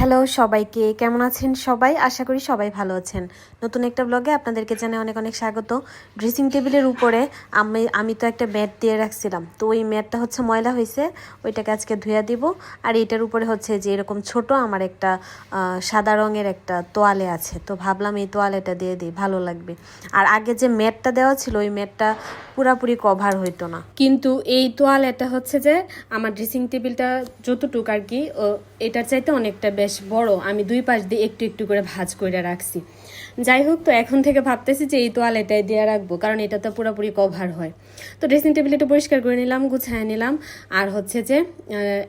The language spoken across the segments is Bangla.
হ্যালো, সবাইকে কেমন আছেন সবাই? আশা করি সবাই ভালো আছেন। নতুন একটা ব্লগে আপনাদেরকে জানাই অনেক অনেক স্বাগত। ড্রেসিং টেবিলের উপরে আমি আমি তো একটা ম্যাট দিয়ে রাখছিলাম। তো ওই ম্যাটটা হচ্ছে ময়লা হয়েছে ওইটাকে আজকে ধুয়া দিব। আর এটার উপরে হচ্ছে যে এরকম ছোট আমার একটা সাদা রঙের একটা তোয়ালে আছে। তো ভাবলাম এই তোয়ালেটা দিয়ে দিই, ভালো লাগবে। আর আগে যে ম্যাটটা দেওয়া ছিল, ওই ম্যাটটা পুরাপুরি কভার হইতো না। কিন্তু এই তোয়ালেটা হচ্ছে যে, আমার ড্রেসিং টেবিলটা যতটুকু আর কি এটার চাইতে অনেকটা বেশ বড়। আমি দুই পাশ দিয়ে একটু একটু করে ভাজ করে রাখছি। যাই হোক তো এখন থেকে ভাবতেছি যে এই তোয়ালেটাই দিয়ে রাখব, কারণ এটা তো পুরোপুরি কভার হয়। তো ড্রেসিং টেবিল একটু পরিষ্কার করে নিলাম, গুছায় নিলাম। আর হচ্ছে যে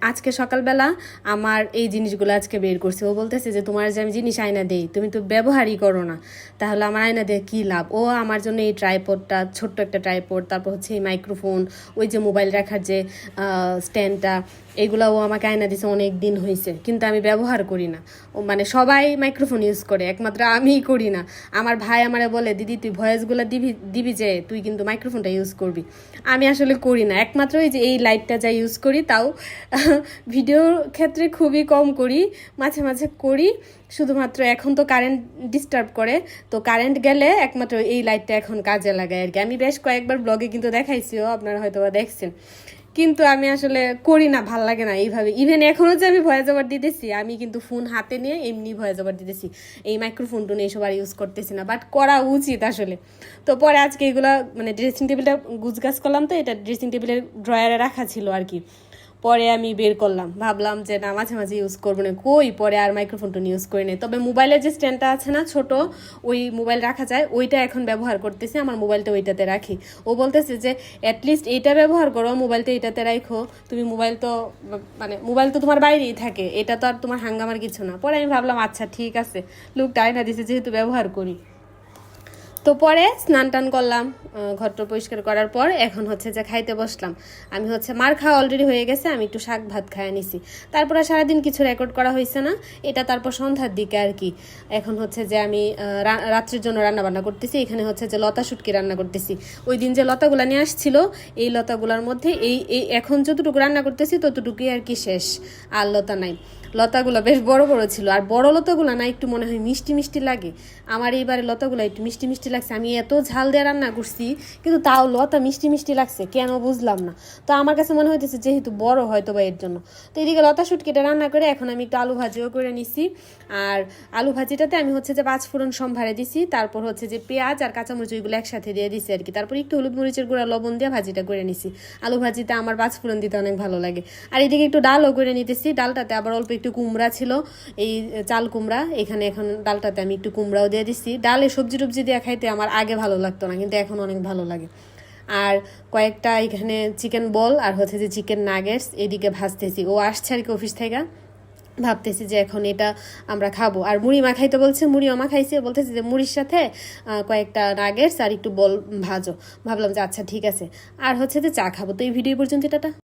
আজকে সকালবেলা আমার এই জিনিসগুলো আজকে বের করছে। ও বলতেছে যে, তোমার যে আমি জিনিস আয়না দেই, তুমি তো ব্যবহারই করো না। তাহলে আমার আয়না দিয়ে কী লাভ? ও আমার জন্য এই ট্রাইপডটা ছোট্ট একটা ট্রাইপড তারপর হচ্ছে এই মাইক্রোফোন ওই যে মোবাইল রাখার যে স্ট্যান্ডটা এগুলো ও আমাকে আয়না দিছে, অনেক দিন হয়েছে কিন্তু আমি ব্যবহার করি না। ও মানে সবাই মাইক্রোফোন ইউজ করে, একমাত্র আমিই করি না। আমার ভাই আমারে বলে, দিদি, তুই ভয়েসগুলো দিবি দিবি যে, তুই কিন্তু মাইক্রোফোনটা ইউজ করবি। আমি আসলে করি না। একমাত্র ওই যে এই লাইটটা যা ইউজ করি, তাও ভিডিওর ক্ষেত্রে খুবই কম করি, মাঝে মাঝে করি। শুধুমাত্র এখন তো কারেন্ট ডিস্টার্ব করে, তো কারেন্ট গেলে একমাত্র এই লাইটটা এখন কাজে লাগায় আর কি। আমি বেশ কয়েকবার ব্লগে কিন্তু দেখাইছিও আপনারা হয়তো দেখছেন। কিন্তু আমি আসলে করি না, ভালো লাগে না এইভাবে। ইভেন এখনও যে আমি ভয়েস ওভার দিতেছি, আমি কিন্তু ফোন হাতে নিয়ে এমনি ভয়েস ওভার দিতেছি। এই মাইক্রোফোন টোন এইসব আর ইউজ করতেছি না বাট করা উচিত আসলে। তো পরে আজকে এগুলো মানে ড্রেসিং টেবিলটা গুজগাছ করলাম তো, এটা ড্রেসিং টেবিলের ড্রয়ারে রাখা ছিল আর কি। পরে আমি বের করলাম। ভাবলাম যে না, মাঝে মাঝে ইউজ করব না, কই? পরে আর মাইক্রোফোনটা ইউজ করি না তবে মোবাইলের যে স্ট্যান্ডটা আছে না ছোট, ওই মোবাইল রাখা যায়, ওইটা এখন ব্যবহার করতেছি, আমার মোবাইলটা ওইটাতে রাখি। ও বলতেছে যে অ্যাটলিস্ট এইটা ব্যবহার করো মোবাইলটা এইটাতে রাখো তুমি মোবাইল তো মানে মোবাইল তো তোমার বাইরেই থাকে, এটা তো আর তোমার হাঙ্গামার কিছু না। পরে আমি ভাবলাম আচ্ছা ঠিক আছে। লুকটা আয়না দিছে, যেহেতু ব্যবহার করি। তো পরে স্নান টান করলাম ঘরটা পরিষ্কার করার পর এখন হচ্ছে যে খাইতে বসলাম। আমি হচ্ছে মার খাওয়া অলরেডি হয়ে গেছে, আমি একটু শাক ভাত খাইয়ে নিছি। তারপর সারাদিন কিছু রেকর্ড করা হয়েছে না, এটা তারপর সন্ধ্যার দিকে আর কি। এখন হচ্ছে যে আমি রাত্রির জন্য রান্না বান্না করতেছি, এখানে হচ্ছে যে লতা শুটকি রান্না করতেছি। ওই দিন যে লতাগুলা নিয়ে আসছিল, এই লতাগুলার মধ্যে এই এই এখন যতটুকু রান্না করতেছি ততটুকুই আর কি শেষ, আর লতা নাই। লতাগুলো বেশ বড় বড় ছিল, আর বড় লতাগুলো না একটু মনে হয় মিষ্টি মিষ্টি লাগে। আমার এইবারে লতাগুলো একটু মিষ্টি মিষ্টি লাগছে। আমি এত ঝাল দিয়ে রান্না করছি, কিন্তু তাও লতা মিষ্টি মিষ্টি লাগছে, কেন বুঝলাম না। তো আমার কাছে মনে হইতেছে যেহেতু বড় হয়তো বা এর জন্য। তো এদিকে লতা শুটকিটা রান্না করে এখন আমি একটু আলু ভাজিও করে নিছি। আর আলু ভাজিটাতে আমি হচ্ছে যে পাঁচ ফোড়ন সম্ভারে দিছি, তারপর হচ্ছে যে পেঁয়াজ আর কাঁচামরিচ ওইগুলো একসাথে দিয়ে দিছি আর কি। তারপর একটু হলুদ মরিচের গুঁড়া, লবণ দিয়ে ভাজিটা করে নিছি। আলু ভাজিতে আমার পাঁচ ফোড়ন দিতে অনেক ভালো লাগে। আর এদিকে একটু ডালও করে নিতেছি। ডালটাতে আবার অল্প একটু কুমড়া ছিল, এই চাল কুমড়া। এখানে এখন ডালটাতে আমি একটু কুমড়াও দিয়ে দিচ্ছি ডালে সবজি টবজি দিয়ে খাইতে আমার আগে ভালো লাগতো না, কিন্তু এখন অনেক ভালো লাগে। আর কয়েকটা এখানে চিকেন বল আর হচ্ছে যে চিকেন নাগেটস এদিকে ভাজতেছি। ও আসছে আর কি অফিস থেকে, ভাবতেছি যে এখন এটা আমরা খাব। আর মুড়ি মাখাইতে বলছে, মুড়ি মাখাইছে বলতেছে যে, মুড়ির সাথে কয়েকটা নাগেটস আর একটু বল ভাজো। ভাবলাম যে আচ্ছা ঠিক আছে। আর হচ্ছে যে চা খাব। তো এই ভিডিও পর্যন্ত এটা